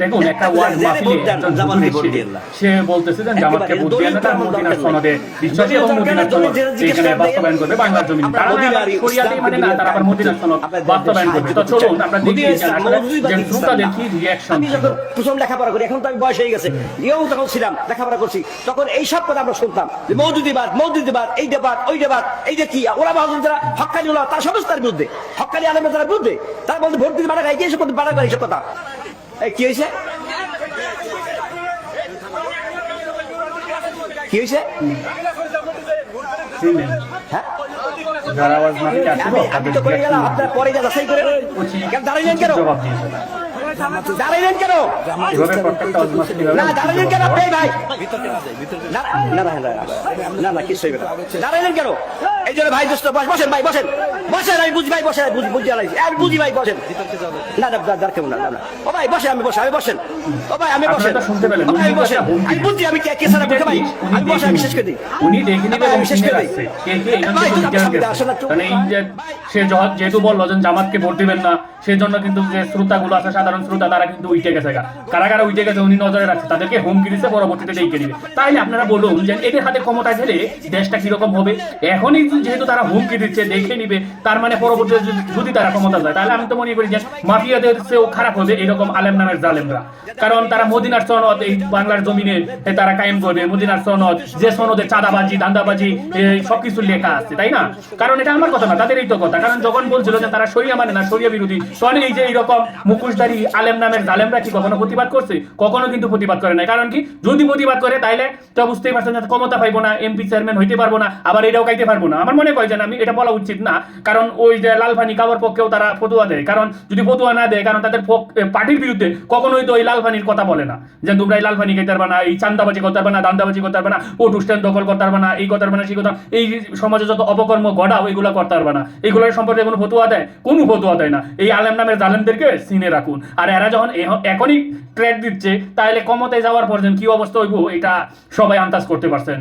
দেখুন একটা ওয়ার্ড মাহফিলে এসে সে বলতেছে যে জামাতকে ভোট দিয়ে তার মদিনার সনদে। বিশ্বাসী এবং মদিনার সনদ। এখানে বাস্তবায়ন করবে বাংলার জমিন। তারা মানে না তারা আবার মদিনার সনদ বাস্তবায়ন করবে। তো চলুন আমরা দেখি যে ইসলাম। দেখি রিয়াকশন আমি যখন প্রথম লেখাপড়া করি এখন তো আমি বয়স হয়ে গেছে। ইয়েও তখন ছিলাম লেখাপড়া করছি। তখন এই সব কথা আমরা শুনতাম যে মৌদুদিবাদ মৌদুদিবাদ এই দেবাদ ওই দেবাদ এই যে কি ওরা ভাবছেন যারা হকানি ওলা তার সমস্ত তার বিরুদ্ধে। হকানি আলমের তার বিরুদ্ধে তার বলতে ভোট দিতে বাড়া খাই কি? এসব কথা। কি হয়েছে? কি হয়েছে? হ্যাঁ? আমি আমি তো করে গেলাম? আপনার পরে যা যাচাই করে কেন দাঁড়াইলেন কেন? দাঁড়াইলেন কেন? না দাঁড়াইলেন কেন? আপনি ভাই। না না না না না না কিছু হইবে না। দাঁড়াইলেন কেন? এই জন্য ভাই দোস্ত বসেন ভাই বসেন। বসেন আমি বুঝি ভাই বসেন বুঝি বুঝি আলাইছি আমি বুঝি ভাই বসেন। না না দাঁড় কেমন না না ও ভাই বসেন আমি বসে আমি বসেন। ও ভাই আমি বসেন। আমি বসেন। আমি বুঝি আমি কে কে সারা ভাই? আমি বসে আমি শেষ করে দিই। উনি দেখে নিবে ভাই, আমি শেষ করে দিই। রাখছে কে কে এখান ভাই, থেকে তুমি ইন্টারভিউ সামনে দিয়েছে। আসো না, চুপ। কারণ এই যে সে যেহেতু বলল জামাতকে ভোট দিবেন না সেই জন্য কিন্তু যে শ্রোতাগুলো আছে সাধারণ শ্রোতা, তারা কিন্তু উইটে গেছে গা। কারা কারা উইটে গেছে, উনি নজরে রাখছে। তাদেরকে হুমকি দিচ্ছে পরবর্তীতে দেখে দিবে। তাইলে আপনারা বলুন যে এদের হাতে ক্ষমতা গেলে দেশটা কীরকম হবে? এখনই যেহেতু তারা হুমকি দিচ্ছে, দেখে নিবে, তার মানে পরবর্তীতে যদি- তারা ক্ষমতা যায় তাহলে আমি তো মনে করি যে মাফিয়াদের চেয়েও খারাপ হবে এরকম আলেম নামের জালেমরা। কারণ তারা মদিনার সনদ, এই বাংলার জমিনে তারা কায়েম করবে। মদিনার সনদ, যে সনদে চাঁদাবাজি দান্দাবাজি সবকিছু লেখা আছে, তাই না? কারণ এটা আমার কথা না তাদের এই তো কথা। কারণ যখন বলছিল যে তারা সরিয়া মানে না সরিয়া বিরোধী, তখন এই যে এইরকম মুখোশধারী আলেম নামের জালেমরা কি কখনো প্রতিবাদ করছে? কখনো কিন্তু প্রতিবাদ করে না কারণ কি? যদি প্রতিবাদ করে, তাইলে তো বুঝতেই পারছেন যে ক্ষমতা পাইবো না, এমপি চেয়ারম্যান হইতে পারব না, আবার এটাও খাইতে পারব না। আমার মনে হয় যে আমি এটা বলা উচিত না, কারণ ওই যে লালফানি কাবার পক্ষেও তারা ফতুয়া দেয়। কারণ যদি ফতুয়া না দেয়, কারণ তাদের পার্টির বিরুদ্ধে কখনোই তো ওই লালফানির কথা বলে না। যে তোমরা এই লালফানি খাইতে পারবে না এই চান্দাবাজি করতে পারবে না দান্দাবাজি করতে পারবে না ও টুস্টেন দখল করতে পারবে না এই করতে পারবে না সেই কথা এই সমাজে যত অপকর্ম গড়া ওইগুলো করতে পারবে না এইগুলোর সম্পর্কে কোনো ফতুয়া দেয়? কোনো ফতুয়া দেয় না। এই আলেম নামের জালেমদেরকে সিনে রাখুন। আর এরা যখন এখনই ট্রেড দিচ্ছে, তাহলে ক্ষমতায় যাওয়ার পর কি অবস্থা হইব, এটা সবাই আন্দাজ করতে পারছেন।